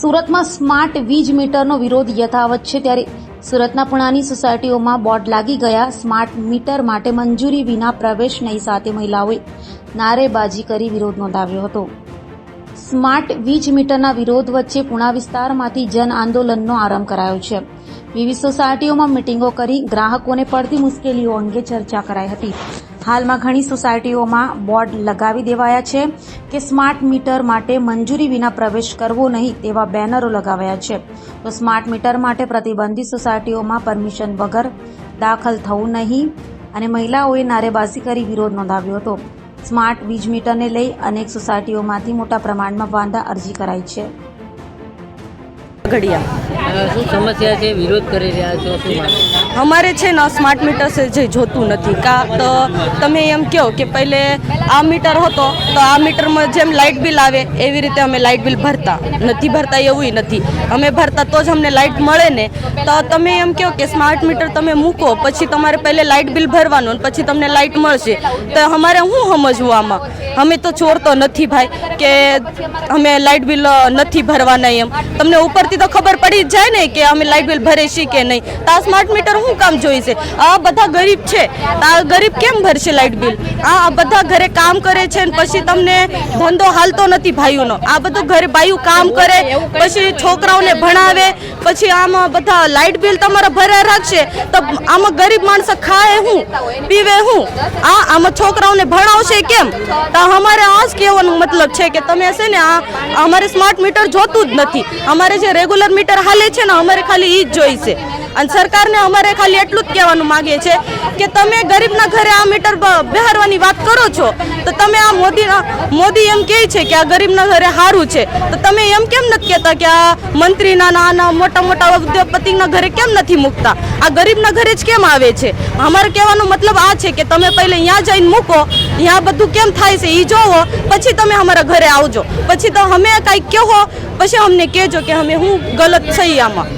સુરતમાં સ્માર્ટ વીજ મીટરનો વિરોધ યથાવત છે ત્યારે સુરતના પુણાની સોસાયટીઓમાં બોર્ડ લાગી ગયા. સ્માર્ટ મીટર માટે મંજૂરી વિના પ્રવેશ નહીં, સાથે મહિલાઓએ નારેબાજી કરી વિરોધ નોંધાવ્યો હતો. સ્માર્ટ વીજ મીટરના વિરોધ વચ્ચે પુણા વિસ્તારમાંથી જન આંદોલનનો આરંભ કરાયો છે. વિવિધ સોસાયટીઓમાં મિટિંગો કરી ગ્રાહકોને પડતી મુશ્કેલીઓ અંગે ચર્ચા કરાઈ હતી. હાલમાં ઘણી સોસાયટીઓમાં બોર્ડ લગાવી દેવાયા છે કે સ્માર્ટ મીટર માટે મંજૂરી વિના પ્રવેશ કરવો નહીં તેવા બેનરો લગાવ્યા છે. તો સ્માર્ટ મીટર માટે પ્રતિબંધિત સોસાયટીઓમાં પરમિશન વગર દાખલ થવું નહીં અને મહિલાઓએ નારેબાજી કરી વિરોધ નોંધાવ્યો હતો. સ્માર્ટ વીજ મીટરને લઈ અનેક સોસાયટીઓમાંથી મોટા પ્રમાણમાં વાંધા અરજી કરાઈ છે. ઘડિયા. શું સમસ્યા છે? વિરોધ કરી રહ્યા છો? શું અમારે છે ને સ્માર્ટ મીટર છે જે જોતું નથી. કાં તો તમે એમ કહો કે પહેલે આ મીટર હતો તો આ મીટરમાં જેમ લાઇટ બિલ આવે એવી રીતે અમે લાઇટ બિલ ભરતા. નથી ભરતા એવું નથી. અમે ભરતા તો જ અમને લાઇટ મળે ને. તો તમે એમ કહો કે સ્માર્ટ મીટર તમે મૂકો પછી તમારે પહેલે લાઇટ બિલ ભરવાનું પછી તમને લાઇટ મળશે. તો અમારે શું સમજવું આમાં? અમે તો ચોર તો નથી ભાઈ કે અમે લાઇટ બિલ નથી ભરવાના એમ. તમને ઉપરથી તો ખબર પડી જ જાય ને કે અમે લાઇટ બિલ ભરે છીએ કે નહીં. તો આ સ્માર્ટ મીટર શું કામ જોઈશે આ બધા ગરીબ છે. આ ગરીબ કેમ ભરશે લાઇટ બિલ આ બધા ઘરે કામ કરે છે ને પછી તમને ધંધો હાલતો નથી ભાઈઓનો. આ બધું ઘરે ભાઈઓ કામ કરે, પછી છોકરાઓને ભણાવે, પછી આમાં બધા લાઇટ બિલ તમારા ભર્યા રાખશે, તો આમાં ગરીબ માણસ ખાય હું, પીવે શું આ આમાં છોકરાઓને ભણાવશે કેમ? તો અમારે આ જ કહેવાનો મતલબ છે કે તમે છે ને આ અમારે સ્માર્ટ મીટર જોતું જ નથી. અમારે જે રેગ્યુલર મીટર હાલે છે ને અમારે ખાલી એ જ જોઈશે. અને સરકારને અમારે ખાલી એટલું જ કહેવાનું માગે છે કે તમે ગરીબના ઘરે આ મીટર બહારવાની વાત કરો છો, તો તમે આ મોદી મોદી એમ કહે છે કે આ ગરીબના ઘરે સારું છે. તો તમે એમ કેમ નથી કહેતા કે આ મંત્રીના નાના મોટા મોટા ઉદ્યોગપતિના ઘરે કેમ નથી મૂકતા? આ ગરીબના ઘરે જ કેમ આવે છે? અમારે કહેવાનો મતલબ આ છે કે તમે પહેલે ત્યાં જઈને મૂકો ત્યાં બધું કેમ થાય છે એ જોવો, પછી તમે અમારા ઘરે આવજો. પછી તો અમે કાંઈક કહો પછી અમને કહેજો કે અમે હું ગલત થઈ આમાં.